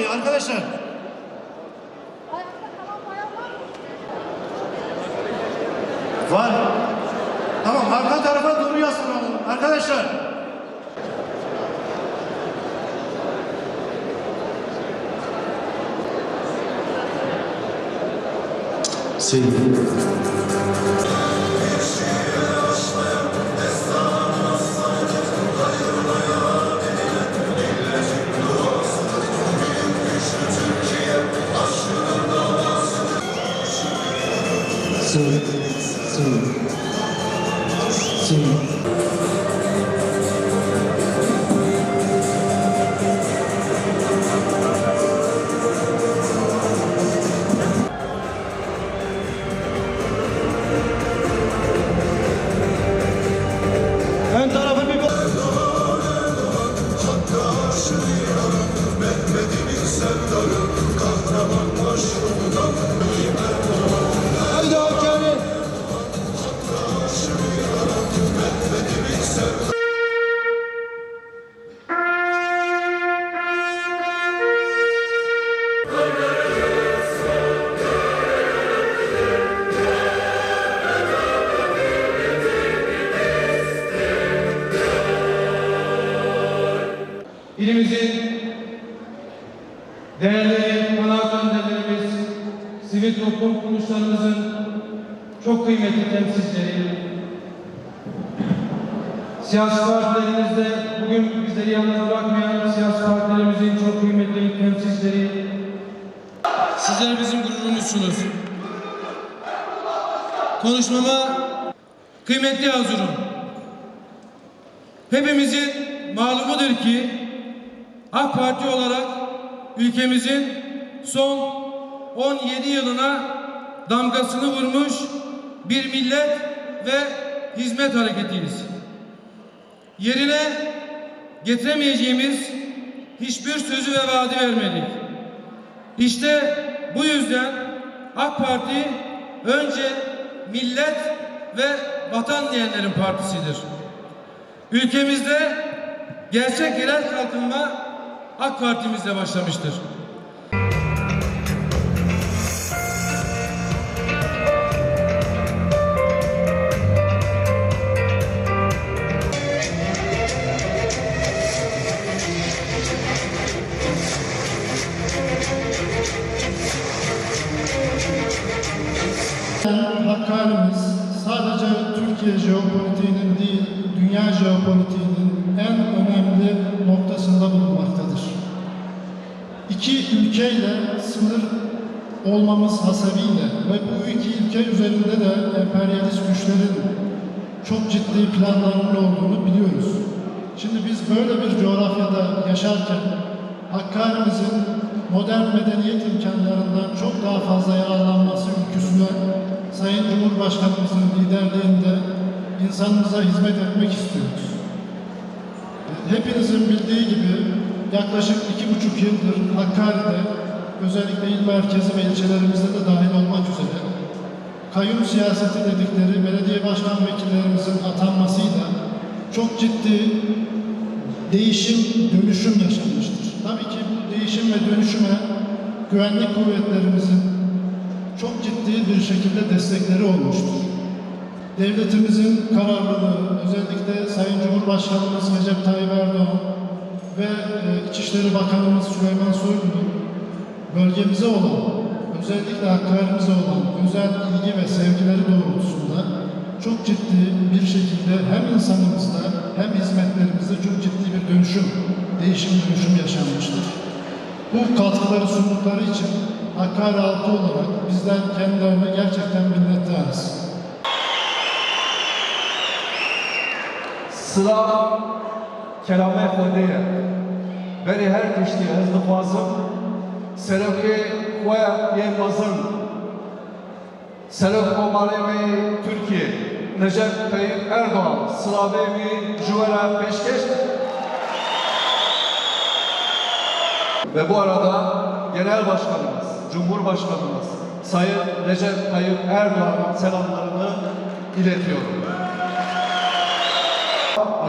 orayı arkadaşlar. Ayakta kalan bayan var mı? Var. Tamam arka tarafa doğru yaslanalım arkadaşlar. Sevdim. 그 İlimizin değerli kanaat önderlerimiz, sivil toplum kuruluşlarımızın çok kıymetli temsilcileri, siyasi partilerimizde bugün bizleri yalnız bırakmayan siyasi partilerimizin çok kıymetli temsilcileri, sizler bizim gururumuzsunuz. Konuşmama kıymetli hazurum. Hepimizin malumudur ki AK Parti olarak ülkemizin son 17 yılına damgasını vurmuş bir millet ve hizmet hareketiyiz. Yerine getiremeyeceğimiz hiçbir sözü ve vaadi vermedik. İşte bu yüzden AK Parti önce millet ve vatan diyenlerin partisidir. Ülkemizde gerçek yerel kalkınma AK Parti'mizle başlamıştır. Hakkari'miz sadece Türkiye jeopolitiğinin değil, dünya jeopolitiğinin en önemli noktasında bulunmaktadır. İki ülkeyle sınır olmamız hasebiyle ve bu iki ülke üzerinde de emperyalist güçlerin çok ciddi planlarının olduğunu biliyoruz. Şimdi biz böyle bir coğrafyada yaşarken Hakkari'mizin modern medeniyet imkanlarından çok daha fazla yararlanması ülküsüne Sayın Cumhurbaşkanımızın liderliğinde insanımıza hizmet etmek istiyoruz. Hepinizin bildiği gibi yaklaşık iki buçuk yıldır Hakkari'de özellikle il merkezi ve ilçelerimizde de dahil olmak üzere kayyum siyaseti dedikleri belediye başkan vekillerimizin atanmasıyla çok ciddi değişim, dönüşüm yaşanmıştır. Tabii ki bu değişim ve dönüşüme güvenlik kuvvetlerimizin çok ciddi bir şekilde destekleri olmuştur. Devletimizin kararlılığı, özellikle Sayın Cumhurbaşkanımız Recep Tayyip Erdoğan ve İçişleri Bakanımız Süleyman Soylu'nun bölgemize olan, özellikle Hakkari'mize olan özel ilgi ve sevgileri doğrultusunda çok ciddi bir şekilde hem insanımızda hem hizmetlerimizde çok ciddi bir dönüşüm, değişim dönüşüm yaşanmıştır. Bu katkıları sundukları için Hakkari halkı olarak bizden kendilerine gerçekten minnettarız. Sıra kelame xwedê berê her tiştî ez dixwazim serokê xwe yên mezin Serok Komarê wê Türkiye Recep Tayyip Erdoğan sıravê wî ji we re pêşkêş Ve bu arada Genel Başkanımız, Cumhurbaşkanımız Sayın Recep Tayyip Erdoğan'ın selamlarını iletiyorum.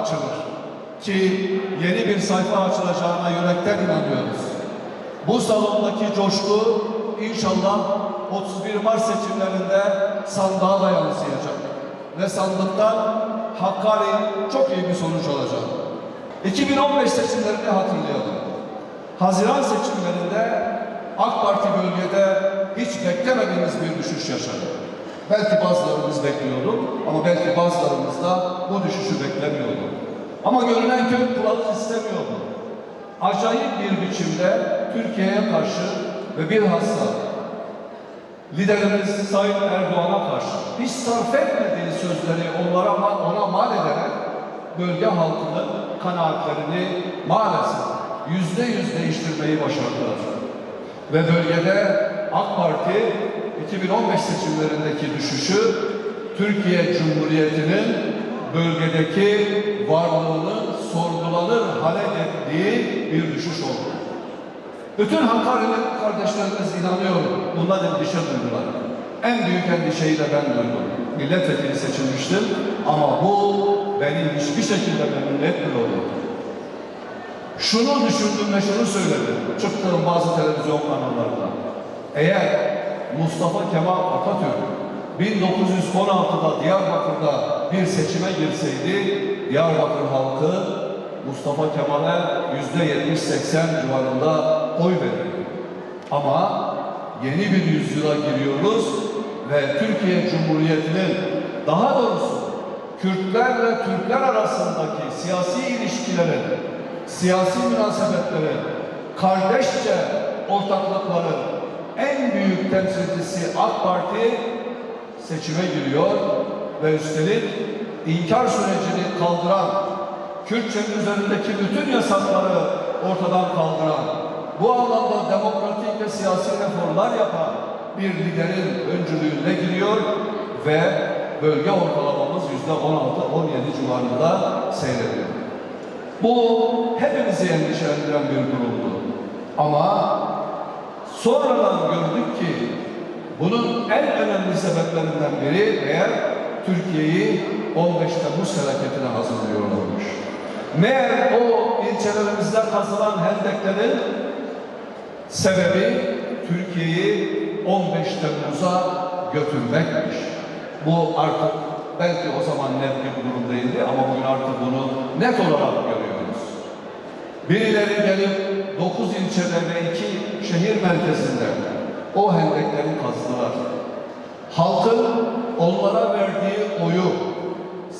açılır. Ki yeni bir sayfa açılacağına yürekten inanıyoruz. Bu salondaki coşku inşallah 31 Mart seçimlerinde sandığa da yansıyacak. Ve sandıktan Hakkari çok iyi bir sonuç olacak. 2015 seçimlerini hatırlayalım. Haziran seçimlerinde AK Parti bölgede hiç beklemediğimiz bir düşüş yaşadı. Belki bazılarımız bekliyordu ama belki bazılarımız da bu düşüşü beklemiyordu. Ama görünen köy kılavuz istemiyordu. Acayip bir biçimde Türkiye'ye karşı ve bilhassa liderimiz Sayın Erdoğan'a karşı hiç sarf etmediği sözleri onlara ona mal ederek bölge halkının kanaatlerini maalesef yüzde yüz değiştirmeyi başardılar. Ve bölgede AK Parti 2015 seçimlerindeki düşüşü Türkiye Cumhuriyeti'nin bölgedeki varlığını sorgulanır hale getirdiği bir düşüş oldu. Bütün Hakkari'li kardeşlerimiz inanıyorum. Bundan endişe duydular. En büyük endişeyi de ben duydum. Milletvekili seçilmiştim ama bu beni hiçbir şekilde memnun etmiyordu. Şunu düşündüm ve şunu söyledim. Çıktığım bazı televizyon kanallarında. Eğer Mustafa Kemal Atatürk 1916'da Diyarbakır'da bir seçime girseydi Diyarbakır halkı Mustafa Kemal'e yüzde 70-80 civarında oy verirdi. Ama yeni bir yüzyıla giriyoruz ve Türkiye Cumhuriyeti'nin daha doğrusu Kürtlerle Türkler arasındaki siyasi ilişkilerin, siyasi münasebetlerin, kardeşçe ortaklıkların en büyük temsilcisi AK Parti seçime giriyor ve üstelik inkar sürecini kaldıran, Kürtçenin üzerindeki bütün yasakları ortadan kaldıran, bu anlamda demokratik ve siyasi reformlar yapan bir liderin öncülüğünde giriyor ve bölge ortalamamız yüzde 16-17 civarında seyrediyor. Bu hepimizi endişelendiren bir durumdu. Ama sonradan gördük ki bunun en önemli sebeplerinden biri eğer Türkiye'yi 15 Temmuz felaketine hazırlıyorlarmış. Meğer o ilçelerimizde kazılan hendeklerin sebebi Türkiye'yi 15 Temmuz'a götürmekmiş. Bu artık belki o zaman net bir durum değildi ama bugün artık bunu net olarak görüyoruz. Birileri gelip 9 ilçede ve 2 şehir merkezinde o hendekleri kazdılar. Halkın onlara verdiği oyu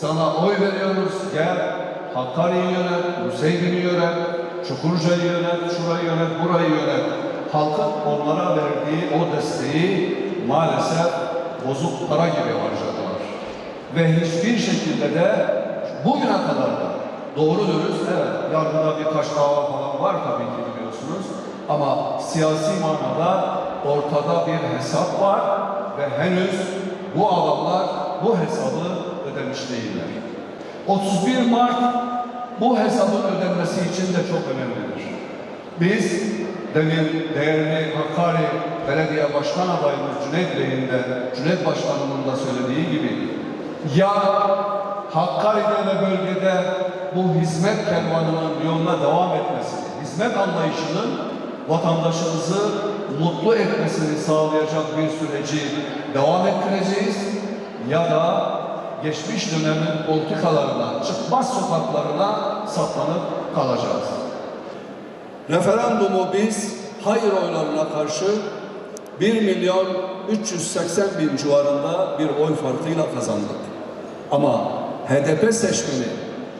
sana oy veriyoruz gel Hakkari'yi yönet, Nusaybin'i yönet, Çukurca'yı yönet, şurayı yönet, burayı yönet. Halkın onlara verdiği o desteği maalesef bozuk para gibi harcadılar. Ve hiçbir şekilde de bugüne kadar da doğru dürüst evet yargıda birkaç dava falan var tabii ki biliyorsunuz. Ama siyasi manada ortada bir hesap var ve henüz bu adamlar bu hesabı ödemiş değiller. 31 Mart bu hesabın ödenmesi için de çok önemlidir. Biz demin değerli Hakkari Belediye Başkan adayımız Cüneyt Bey'in de, Cüneyt Başkanımın da söylediği gibi ya Hakkari'de ve bölgede bu hizmet kervanının yoluna devam etmesini, hizmet anlayışının vatandaşımızı mutlu etmesini sağlayacak bir süreci devam ettireceğiz ya da geçmiş dönemin politikalarına, çıkmaz sokaklarına saplanıp kalacağız. Referandumu biz hayır oylarına karşı 1 milyon 380 bin civarında bir oy farkıyla kazandık. Ama HDP seçmeni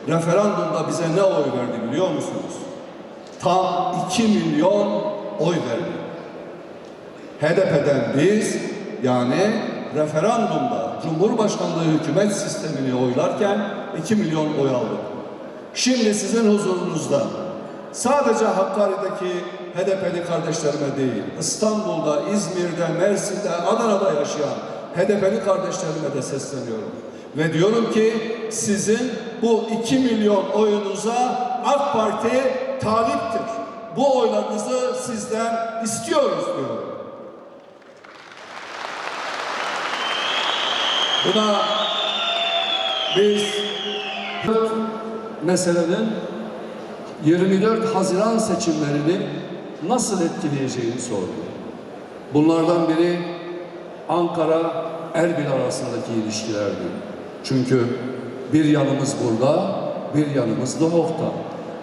referandumda bize ne oy verdi biliyor musunuz? Tam 2 milyon oy verdi. HDP'den biz yani referandumda Cumhurbaşkanlığı hükümet sistemini oylarken 2 milyon oy aldık. Şimdi sizin huzurunuzda sadece Hakkari'deki HDP'li kardeşlerime değil, İstanbul'da, İzmir'de, Mersin'de, Adana'da yaşayan HDP'li kardeşlerime de sesleniyorum. Ve diyorum ki sizin bu 2 milyon oyunuza AK Parti taliptir. Bu oylarınızı sizden istiyoruz diyorum. Buna biz meselenin 24 Haziran seçimlerini nasıl etkileyeceğini sordu. Bunlardan biri Ankara Erbil arasındaki ilişkilerdi. Çünkü bir yanımız burada, bir yanımız Doğuk'ta,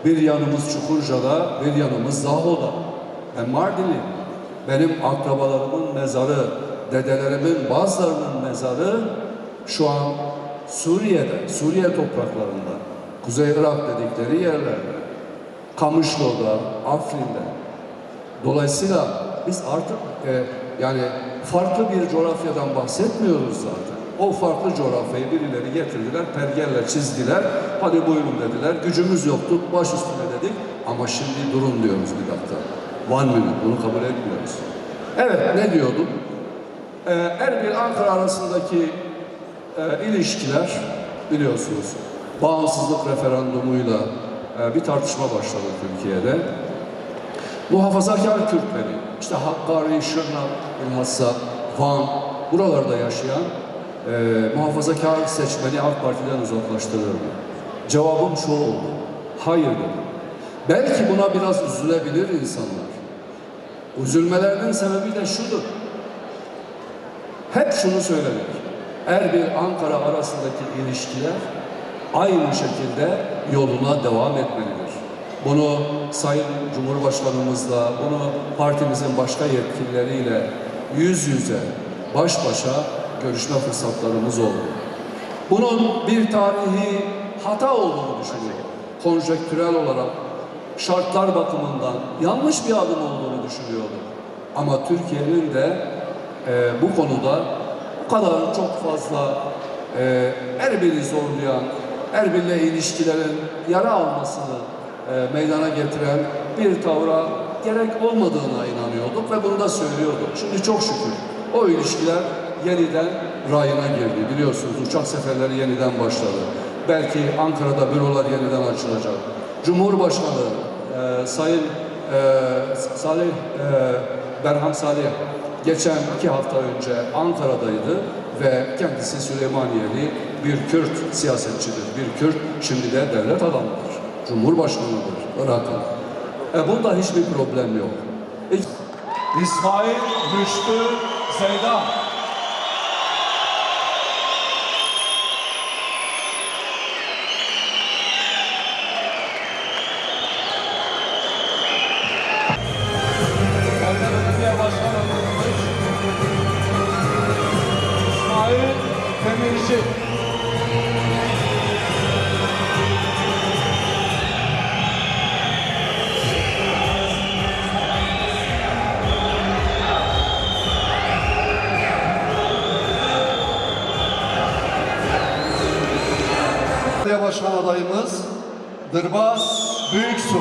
bir yanımız Çukurca'da, bir yanımız Zaho'da. Ben Mardinliyim. Benim akrabalarımın mezarı, dedelerimin bazılarının mezarı şu an Suriye'de, Suriye topraklarında, Kuzey Irak dedikleri yerlerde, Kamışlı'da, Afrin'de. Dolayısıyla biz artık e, yani farklı bir coğrafyadan bahsetmiyoruz zaten. O farklı coğrafyayı birileri getirdiler, pergelle çizdiler. Hadi buyurun dediler. Gücümüz yoktu, baş üstüne dedik. Ama şimdi durun diyoruz bir dakika. One minute, bunu kabul etmiyoruz. Evet, ne diyordum? Ee, Erbil Ankara arasındaki e, ilişkiler biliyorsunuz bağımsızlık referandumuyla e, bir tartışma başladı Türkiye'de. Muhafazakar Kürtleri, işte Hakkari, Şırnak, bilhassa Van, buralarda yaşayan e, muhafazakar seçmeni AK Parti'den uzaklaştırır? Cevabım şu oldu. Hayır dedim. Belki buna biraz üzülebilir insanlar. Üzülmelerinin sebebi de şudur. Hep şunu söyledik. Erbil Ankara arasındaki ilişkiler aynı şekilde yoluna devam etmelidir. Bunu Sayın Cumhurbaşkanımızla, bunu partimizin başka yetkilileriyle yüz yüze, baş başa görüşme fırsatlarımız oldu. Bunun bir tarihi hata olduğunu düşünüyorum. Konjektürel olarak, şartlar bakımından yanlış bir adım olduğunu düşünüyordum. Ama Türkiye'nin de e, bu konuda bu kadar çok fazla e, Erbil'i zorlayan, Erbil'le ilişkilerin yara almasını e, meydana getiren bir tavra gerek olmadığına inanıyorduk ve bunu da söylüyorduk. Şimdi çok şükür o ilişkiler yeniden rayına girdi. Biliyorsunuz uçak seferleri yeniden başladı. Belki Ankara'da bürolar yeniden açılacak. Cumhurbaşkanı e, Sayın e, Salih e, Berham Salih geçen iki hafta önce Ankara'daydı ve kendisi Süleymaniyeli bir Kürt siyasetçidir. Bir Kürt şimdi de devlet adamıdır. Cumhurbaşkanıdır Irak'ın. E bunda hiçbir problem yok. İsmail Rüştü Zeydan. Belediye Başkan adayımız Dırbaz Büyüksu.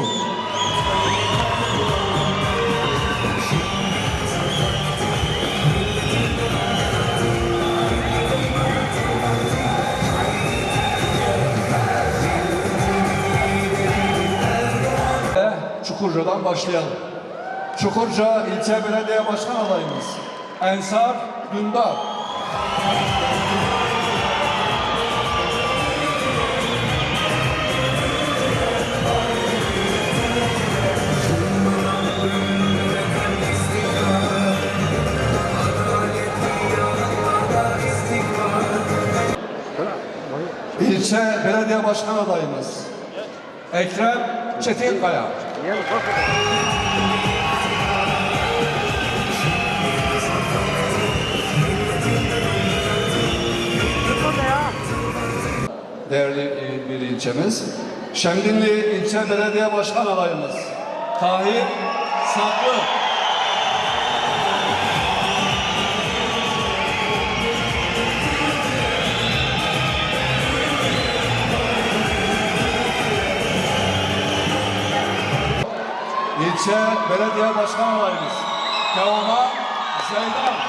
Çukurca'dan başlayalım. Çukurca İlçe Belediye Başkan adayımız Ensar Dündar. Belediye Başkan adayımız Ekrem Çetinkaya. Değerli e, bir ilçemiz. Şemdinli İlçe Belediye Başkan adayımız Tahir Saklı. İlçe Belediye Başkan adayımız Teoman Zeydan.